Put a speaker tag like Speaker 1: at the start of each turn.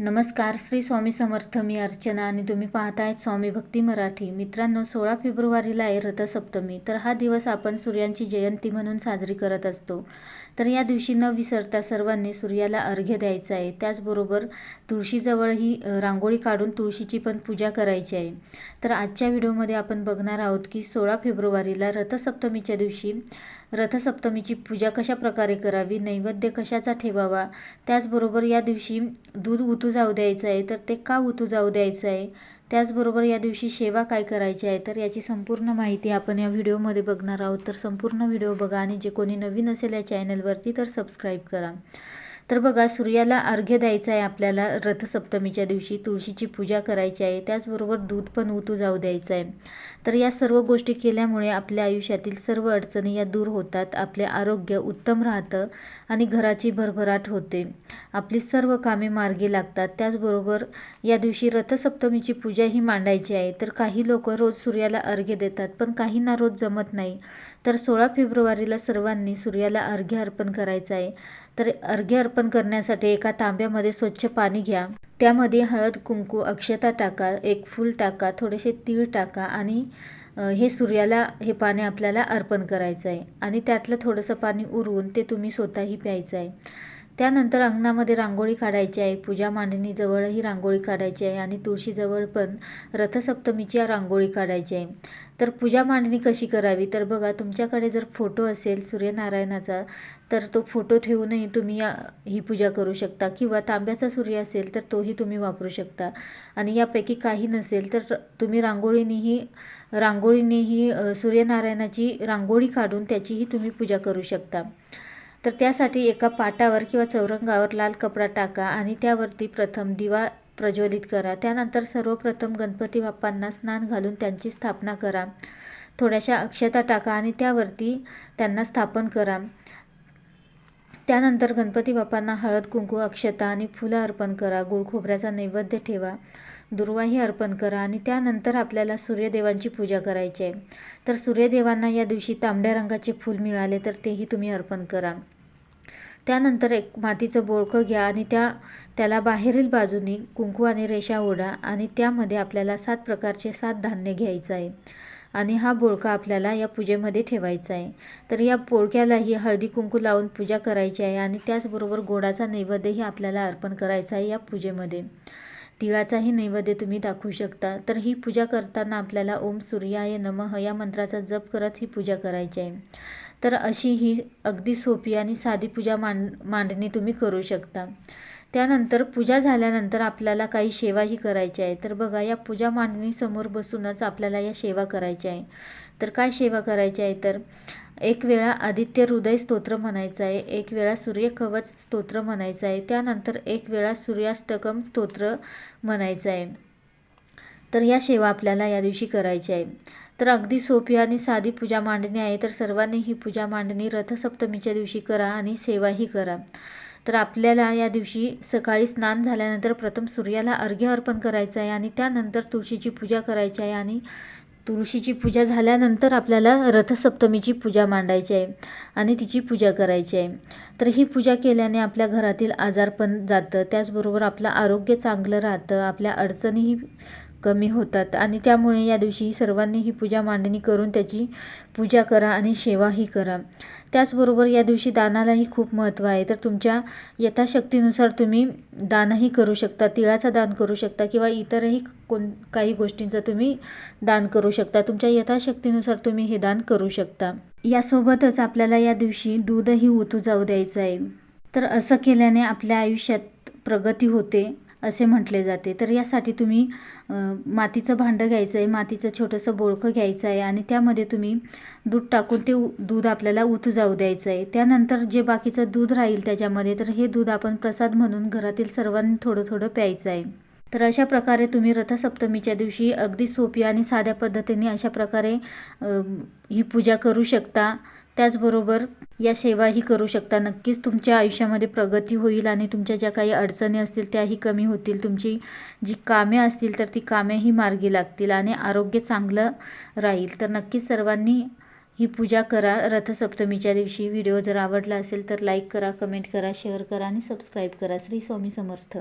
Speaker 1: नमस्कार श्री स्वामी समर्थ. मी अर्चना आणि तुम्ही पाहतायत स्वामी भक्ती मराठी. मित्रांनो सोळा फेब्रुवारीला आहे रथसप्तमी. तर हा दिवस आपण सूर्यांची जयंती म्हणून साजरी करत असतो. तर या दिवशी न विसरता सर्वांनी सूर्याला अर्घ्य द्यायचं आहे. त्याचबरोबर तुळशीजवळही ही रांगोळी काढून तुळशीची पण पूजा करायची आहे. तर आजच्या व्हिडिओमध्ये आपण बघणार आहोत की सोळा फेब्रुवारीला रथसप्तमीच्या दिवशी रथसप्तमीची पूजा कशा प्रकारे करावी? नैवेद्य कशाचा ठेवावा? त्याचबरोबर या दिवशी दूध उतू जाऊ द्यायचं आहे तर ते का उतू जाऊ द्यायचं आहे? त्याचबरोबर या दिवशी सेवा काय करायची आहे? तर याची संपूर्ण माहिती आपण या व्हिडिओमध्ये बघणार आहोत. तर संपूर्ण व्हिडिओ बघा आणि जे कोणी नवीन असेल या चॅनलवरती तर सबस्क्राईब करा. तर बघा सूर्याला अर्घ्य द्यायचं आहे आपल्याला रथसप्तमीच्या दिवशी तुळशीची पूजा करायची आहे त्याचबरोबर दूध पण उतू जाऊ द्यायचं आहे. तर या सर्व गोष्टी केल्यामुळे आपल्या आयुष्यातील सर्व अडचणी या दूर होतात आपले आरोग्य उत्तम राहतं आणि घराची भरभराट होते. आपली सर्व कामे मार्गी लागतात. त्याचबरोबर या दिवशी रथसप्तमीची पूजा ही मांडायची आहे. तर काही लोक रोज सूर्याला अर्घ्य देतात पण काहींना रोज जमत नाही. तर सोळा फेब्रुवारीला सर्वांनी सूर्याला अर्घ्य अर्पण करायचं आहे. तर अर्घ्य अर्पण करण्यासाठी एका तांब्यामध्ये स्वच्छ पाणी घ्या. त्यामध्ये हळद कुंकू अक्षता टाका एक फूल टाका थोडेसे तीळ टाका आणि हे सूर्याला हे पाणी आपल्याला अर्पण करायचं आहे आणि त्यातलं थोडंसं पाणी उरवून ते तुम्ही स्वतःही प्यायचं आहे त्यानंतर अंगणामध्ये रांगोळी काढायची आहे. पूजा मांडणीजवळही रांगोळी काढायची आहे आणि तुळशीजवळ पण रथसप्तमीची रांगोळी काढायची आहे. तर पूजा मांडणी कशी करावी? तर बघा तुमच्याकडे जर फोटो असेल सूर्यनारायणाचा तर तो फोटो ठेवूनही तुम्ही या ही पूजा करू शकता. किंवा तांब्याचा सूर्य असेल तर तोही तुम्ही वापरू शकता. आणि यापैकी काही नसेल तर तुम्ही रांगोळीनेही रांगोळीनेही सूर्यनारायणाची रांगोळी काढून त्याचीही तुम्ही पूजा करू शकता. तर त्यासाठी एका पाटावर किंवा चौरंगावर लाल कपडा टाका आणि त्यावरती प्रथम दिवा प्रज्वलित करा. त्यानंतर सर्वप्रथम गणपती बाप्पांना स्नान घालून त्यांची स्थापना करा. थोड्याशा अक्षता टाका आणि त्यावरती त्यांना स्थापन करा. त्यानंतर गणपती बाप्पांना हळद कुंकू अक्षता आणि फुलं अर्पण करा. गुळ खोबऱ्याचा नैवेद्य ठेवा. दुर्वाही अर्पण करा आणि त्यानंतर आपल्याला सूर्यदेवांची पूजा करायची आहे. तर सूर्यदेवांना या दिवशी तांबड्या रंगाचे फूल मिळाले तर तेही तुम्ही अर्पण करा. त्यानंतर एक मातीचं बोळकं घ्या आणि त्या त्याला बाहेरील बाजूनी कुंकू आणि रेषा ओढा आणि त्यामध्ये आपल्याला सात प्रकारचे सात धान्य घ्यायचं आहे. आणि हा बोळका आपल्याला या पूजेमध्ये ठेवायचा आहे. तर या पोळक्यालाही हळदी कुंकू लावून पूजा करायची आहे आणि त्याचबरोबर गोडाचा नैवेद्यही आपल्याला अर्पण करायचा आहे या पूजेमध्ये. तिळाचाही नैवेद्य तुम्ही दाखवू शकता. तर ही पूजा करताना आपल्याला ओम सूर्याय नमः या मंत्राचा जप करत ही पूजा करायची आहे. तर अशी ही अगदी सोपी आणि साधी पूजा मांड मांडणी तुम्ही करू शकता. त्यानंतर पूजा झाल्यानंतर आपल्याला काही सेवाही करायची आहे. तर बघा या पूजा मांडणीसमोर बसूनच आपल्याला या सेवा करायच्या आहे. तर काय सेवा करायची आहे? तर एक वेळा आदित्य हृदय स्तोत्र म्हणायचं आहे एक वेळा सूर्यकवच स्तोत्र म्हणायचं आहे त्यानंतर एक वेळा सूर्याष्टकम स्तोत्र म्हणायचं आहे तर या सेवा आपल्याला या दिवशी करायच्या आहे तर अगदी सोपी आणि साधी पूजा मांडणी आहे तर सर्वांनी ही पूजा मांडणी रथसप्तमीच्या दिवशी करा आणि सेवाही करा. तर आपल्याला या दिवशी सकाळी स्नान झाल्यानंतर प्रथम सूर्याला अर्घ्य अर्पण करायचं आहे आणि त्यानंतर तुळशीची पूजा करायची आहे आणि तुळशीची पूजा झाल्यानंतर आपल्याला रथसप्तमीची पूजा मांडायची आहे आणि तिची पूजा करायची आहे. तर ही पूजा केल्याने आपल्या घरातील आजार पण जातं. त्याचबरोबर आपलं आरोग्य चांगलं राहतं. आपल्या अडचणीही कमी होतात. आणि त्यामुळे या दिवशी सर्वांनी ही पूजा मांडणी करून त्याची पूजा करा आणि सेवाही करा. त्याचबरोबर या दिवशी दानालाही खूप महत्त्व आहे. तर तुमच्या यथाशक्तीनुसार तुम्ही दानही करू शकता तिळाचं दान करू शकता किंवा इतरही कोण काही गोष्टींचं तुम्ही दान करू शकता. तुमच्या यथाशक्तीनुसार तुम्ही हे दान करू शकता. यासोबतच आपल्याला या दिवशी दूधही उतू जाऊ द्यायचं आहे. तर असं केल्याने आपल्या आयुष्यात प्रगती होते. असे म्हटले जाते. तर यासाठी तुम्ही मातीचं भांडं घ्यायचं आहे मातीचं छोटंसं बोळकं घ्यायचं आहे आणि त्यामध्ये तुम्ही दूध टाकून ते उ- दूध आपल्याला उतू जाऊ द्यायचं आहे त्यानंतर जे बाकीचं दूध राहील त्याच्यामध्ये तर हे दूध आपण प्रसाद म्हणून घरातील सर्वांनी थोडं थोडं प्यायचं आहे तर अशा प्रकारे तुम्ही रथसप्तमीच्या दिवशी अगदी सोपी आणि साध्या पद्धतीने अशा प्रकारे ही पूजा करू शकता. त्याचबरोबर या सेवाही करू शकता. नक्कीच तुमच्या आयुष्यामध्ये प्रगती होईल आणि तुमच्या ज्या काही अडचणी असतील त्याही कमी होतील. तुमची जी कामे असतील तर ती कामेही मार्गी लागतील आणि आरोग्य चांगलं राहील. तर नक्कीच सर्वांनी ही पूजा करा. रथसप्तमीच्या दिवशी व्हिडिओ जर आवडला असेल तर लाईक करा कमेंट करा शेअर करा आणि सबस्क्राईब करा. श्री स्वामी समर्थ.